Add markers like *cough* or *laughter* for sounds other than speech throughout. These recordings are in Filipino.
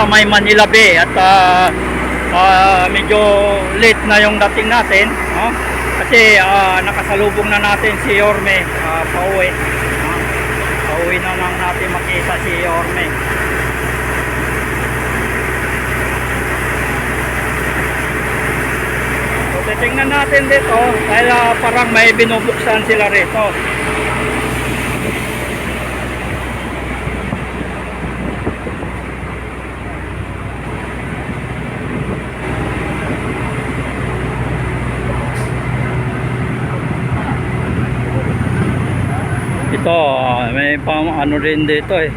sa may Manila Bay at ah, ah, medyo late na yung dating natin no? kasi ah, nakasalubong na natin si Yorme ah, pauwi pauwi na lang natin makita si Yorme. So titingnan natin dito dahil ah, parang may binubuksan sila rito ito ah, may pang ano rin dito eh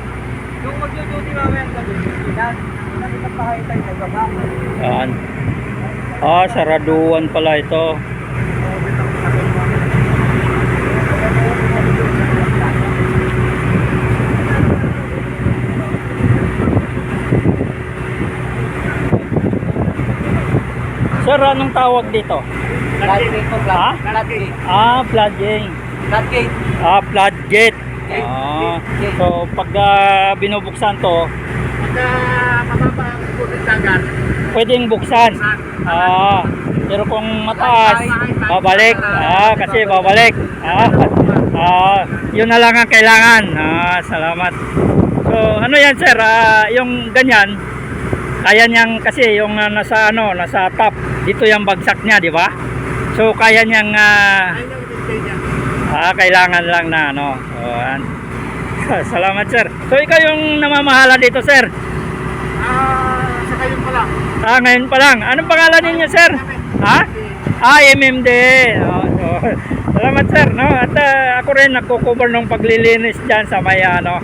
Yung mag-duty mamaya sa Pilipinas, nakita pa kayo tayo sa baba. Saan? Ah, saraduan pala ito. Sir, anong tawag dito? Floodgate po, Ha? floodgate. Ah, floodgate. Floodgate. Ah, floodgate. Ah, so pag ah, binubuksan to, Pagka mababa ang tubig dagat, pwedeng buksan. Ah, pero kung mataas, babalik. Ah, kasi babalik. Ah, ah, yun na lang ang kailangan. Ah, salamat. So, ano yan sir? Ah, yung ganyan, kaya niyang kasi yung ah, nasa ano, nasa top, dito yung bagsak niya, di ba? So, kaya niyang ah, ah, kailangan lang na ano. So, yan. *laughs* salamat sir. So, ikaw yung namamahala dito sir. Ah, sa kayo pala. Ah, ngayon pa lang. Anong pangalan ninyo, sir? Ha? Ah, MMD. Oh, so, *laughs* salamat, sir. No? At ah, ako rin nagko-cover ng paglilinis dyan sa may ano,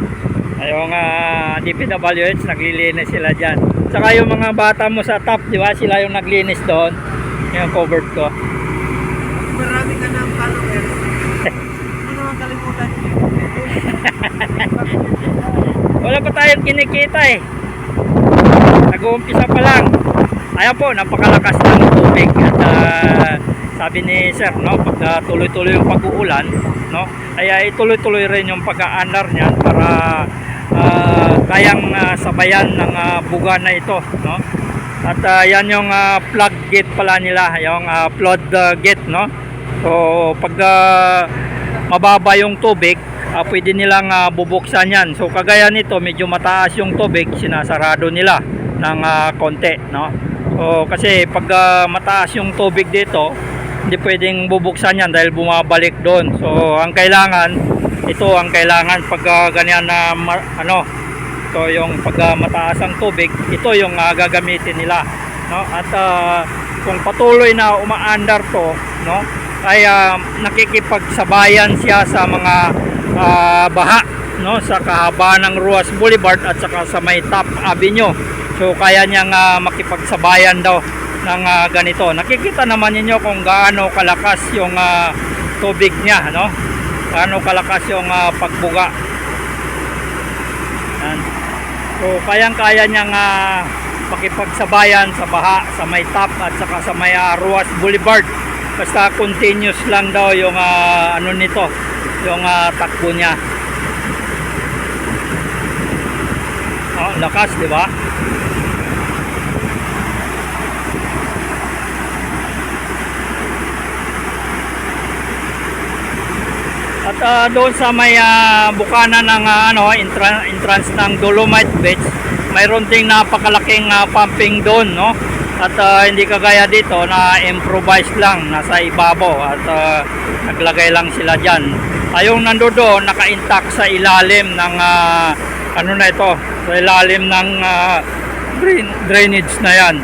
yung uh, DPWH, naglilinis sila dyan. Saka yung mga bata mo sa top, di ba? Sila yung naglinis doon. Yung covered ko. Marami ka ng followers. Ano ang kalimutan niyo? Tayong kinikita eh. Nag-uumpisa pa lang. Ayan po, napakalakas ng tubig at ah, sabi ni Sir, no, pag tuloy-tuloy yung pag-uulan, no, ay ituloy-tuloy rin yung pag-aandar niyan para ah, kayang ah, sabayan ng ah, buga na ito, no. At ah, yan yung ah, plug gate pala nila, yung ah, flood ah, gate, no. So, pag ah, mababa yung tubig, ah, pwede nilang ah, bubuksan yan. So kagaya nito, medyo mataas yung tubig, sinasarado nila ng ah, konti, no? So kasi pag ah, mataas yung tubig dito, hindi pwedeng bubuksan yan dahil bumabalik doon. So ang kailangan, ito ang kailangan pag ah, ganyan na ma- ano, ito yung pag ah, mataas ang tubig, ito yung ah, gagamitin nila, no? At ah, kung patuloy na umaandar to, no? ay ah, nakikipagsabayan siya sa mga ah, baha no sa kahabaan ng Ruas Boulevard at saka sa may Top Avenue. So kaya niyang ah, makipagsabayan daw ng ah, ganito. Nakikita naman ninyo kung gaano kalakas yung ah, tubig niya, no? Gaano kalakas yung ah, pagbuga. Yan. So kayang-kaya niyang ah, makipagsabayan sa baha sa may Top at saka sa may ah, Ruas Boulevard. Basta continuous lang daw yung ah, ano nito, yung ah, takbo niya. Oh, lakas, di ba? At ah, doon sa may ah, bukana ng ah, ano, entra- entrance ng Dolomite Beach, mayroon ding napakalaking ah, pumping doon, no? At ah, hindi kagaya dito na improvise lang, nasa ibabaw at ah, naglagay lang sila diyan. Ayong nando doon, naka-intact sa ilalim ng ah, ano na ito, sa ilalim ng ah, drain- drainage na yan.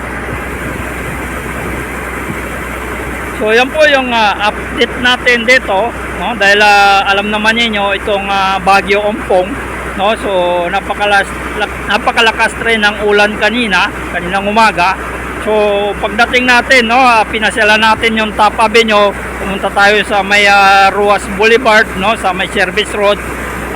So yan po yung ah, update natin dito, no? Dahil ah, alam naman niyo itong ah, Bagyo Ompong, no? So napakalas lak- napakalakas rin ng ulan kanina, kaninang umaga. So pagdating natin, no, pinasyalan natin yung Top Avenue, pumunta tayo sa may ah, Ruas Boulevard, no, sa may Service Road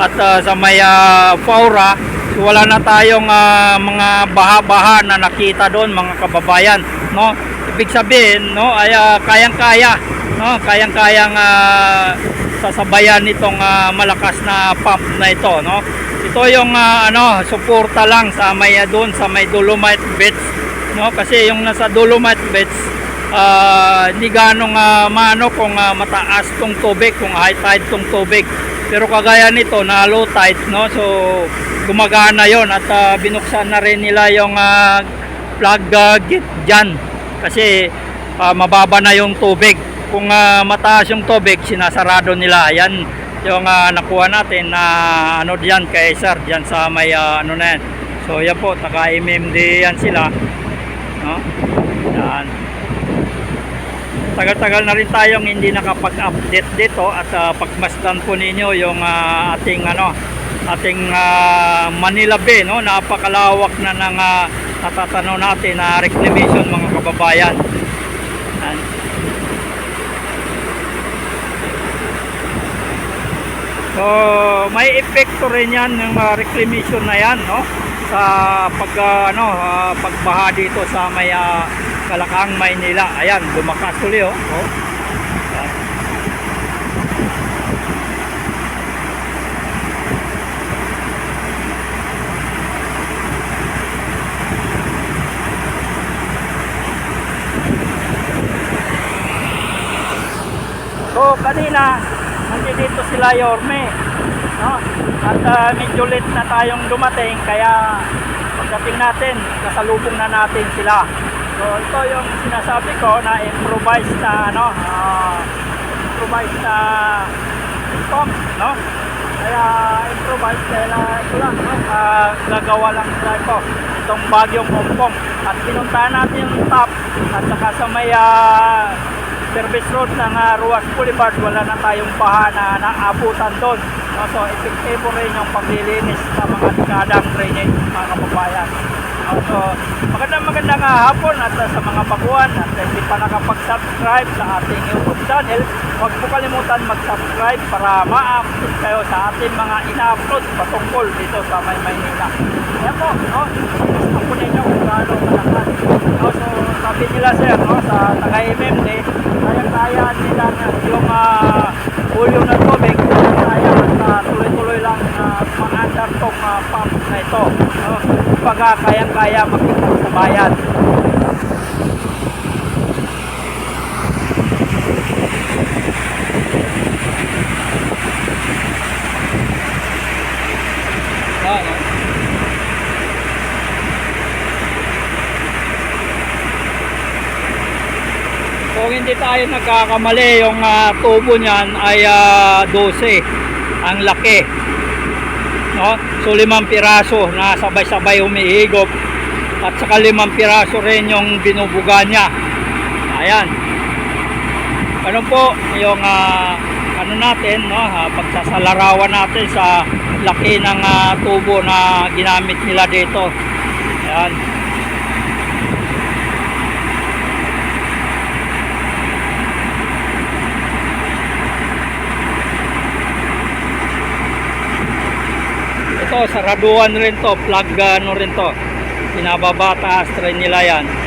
at ah, sa may ah, Faura. So, wala na tayong ah, mga baha-baha na nakita doon, mga kababayan, no? ibig sabihin no ay ah, kayang-kaya no kayang-kayang ah, sasabayan nitong ah, malakas na pump na ito no ito yung ah, ano, suporta lang sa may ah, doon sa may Dolomite Beach, no? Kasi yung nasa Dolomite Beach ah, hindi ganong ah, maano kung ah, mataas tong tubig, kung high tide tong tubig. Pero kagaya nito na low tide, no? So gumagana 'yon at ah, binuksan na rin nila yung ah, plug uh, gate dyan. Kasi ah, mababa na yung tubig. Kung ah, mataas yung tubig sinasarado nila. Yan yung ah, nakuha natin na ano diyan kay sir diyan sa may ah, ano na yan. So yan po taga MMD yan sila no tagal-tagal na rin tayong hindi nakapag-update dito at ah, pagmasdan po ninyo yung ah, ating ano ating ah, Manila Bay no? Napakalawak na ng ah, natatanaw natin na reclamation mga kababayan. Yan. So may epekto rin yan ng mga reclamation na yan no? Sa pag ah, ano ah, pagbaha dito sa may ah, Kalakang Maynila ayan lumakas tuloy oh, oh. Yan. So kanina, nandito sila Yorme. No? At ah, medyo late na tayong dumating kaya pagdating natin, kasalubong na natin sila. So ito yung sinasabi ko na improvised na ano, ah, improvised na pump, no? Kaya improvised kaya ito lang, no? Ah, gagawa lang nila ito. Itong bagyong pompong. At pinuntahan natin yung top at saka sa may ah, service road ng uh, Ruas Boulevard, wala na tayong baha na naabutan doon. No, so, epektibo rin yung paglilinis sa mga dekadang drainage mga kababayan. So, magandang magandang uh, hapon at uh, sa mga baguhan at uh, hindi pa nakapag-subscribe sa ating YouTube channel, huwag po kalimutan mag-subscribe para ma-update kayo sa ating mga ina-upload patungkol dito sa May Maynila. Yan po, no? Ako ninyo kung gaano kalakas. No, so, sabi nila sir, no, sa taga-MMD, kaya-kaya nila yung uh, ulo ng tubig, kaya at uh, tuloy-tuloy lang uh, ma-under tong uh, pump na ito. No? Pagka kayang-kaya makikita sa bayan. Kung hindi tayo nagkakamali, yung ah, tubo niyan ay ah, 12. Ang laki. No? So limang piraso na sabay-sabay humihigop. At saka limang piraso rin yung binubuga niya. Ayan. Ano po yung ah, ano natin, no? ah, pagsasalarawan natin sa laki ng ah, tubo na ginamit nila dito. Ayan. Ito, saraduan rin to, plug ano rin to. Pinababataas rin nila yan.